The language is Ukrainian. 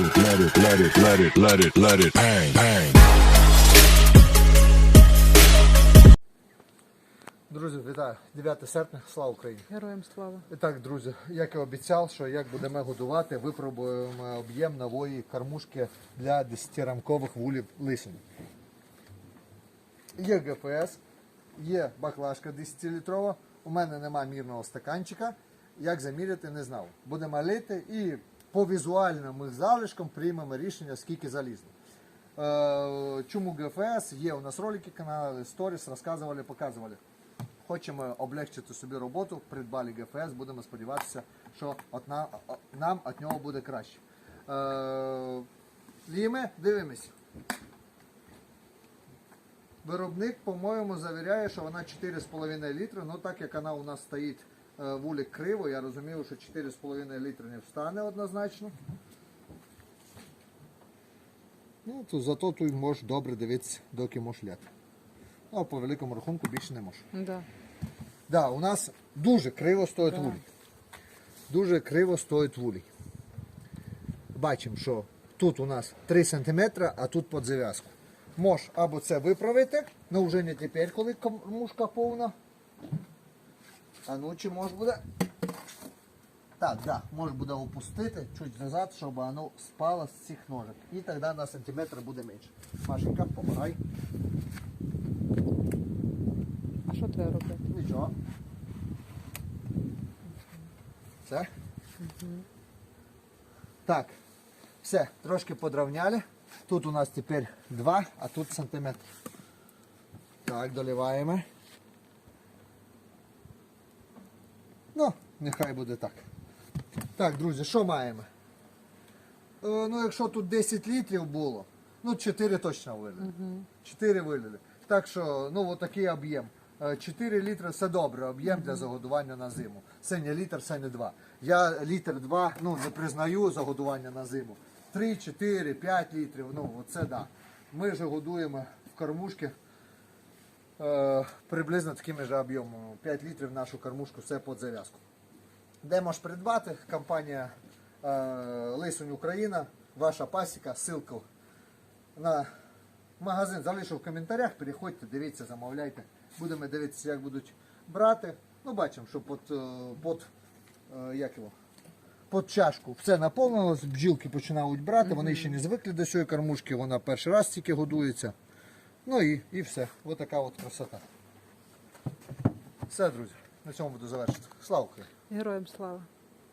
it, let it, let it, let it, let it, let it bang, bang. Друзі, вітаю! 9 серпня, слава Україні! Героям слава. І так, друзі, як і обіцяв, що як будемо годувати, випробуємо об'єм нової кормушки для 10-рамкових вулів лисин. Є ГПС, є баклажка 10-літрова, у мене нема мірного стаканчика. Як заміряти, не знав. Будемо лити і по візуальним їх залишкам приймемо рішення, скільки залізло. Е, Чому ГФС? Є у нас ролики канали, сторіс, розказували, показували. Хочемо облегчити собі роботу, придбали ГФС, будемо сподіватися, що от на- о- нам від нього буде краще. Е, Ліме, дивимось. Виробник, по-моєму, завіряє, що вона 4,5 літри. Ну так як вона у нас стоїть е, вулик криво, я розумію, що 4,5 літри не встане однозначно. Ну, то зато тут можеш добре дивитися, доки можеш ляти. Ну, а по великому рахунку більше не можеш. Да. Да, у нас дуже криво стоїть вулій. Дуже криво стоїть вулій. Бачимо, що тут у нас 3 см, а тут під зав'язку. Мож або це виправити, але вже не тепер, коли кормушка повна. А ну чи може буде. Так, да, може буде опустити чуть назад, щоб воно спало з цих ножок. І тоді на сантиметр буде менше. Машенька, помагай. А що треба робити? Нічого. Все. Так. Все, трошки подровняли. Тут у нас тепер 2, а тут сантиметр. Так, доливаємо. Ну, нехай буде так. Так, друзі, що маємо? Е, ну, якщо тут 10 літрів було, ну 4 точно вилили. 4 вилили. Так що, ну, от такий об'єм. Е, 4 літри все добре, об'єм для загодування на зиму. Це не літр, це не 2. Я літр 2 ну, не признаю загодування на зиму. 3, 4, 5 літрів, ну, оце да. Ми ж годуємо в кормушки е, приблизно такими ж об'ємами. 5 літрів нашу кормушку, все під зав'язку. Де можеш придбати? Компанія е, Лисунь Україна, ваша пасіка, ссылку на магазин залишу в коментарях. Переходьте, дивіться, замовляйте. Будемо дивитися, як будуть брати. Ну, бачимо, що під, е, під, е, як його, під чашку все наповнилось, бджілки починають брати, вони ще не звикли до цієї кормушки, вона перший раз тільки годується. Ну і, і все. Ось така от красота. Все, друзі, на цьому буду завершити. Слава Україні! Героям слава.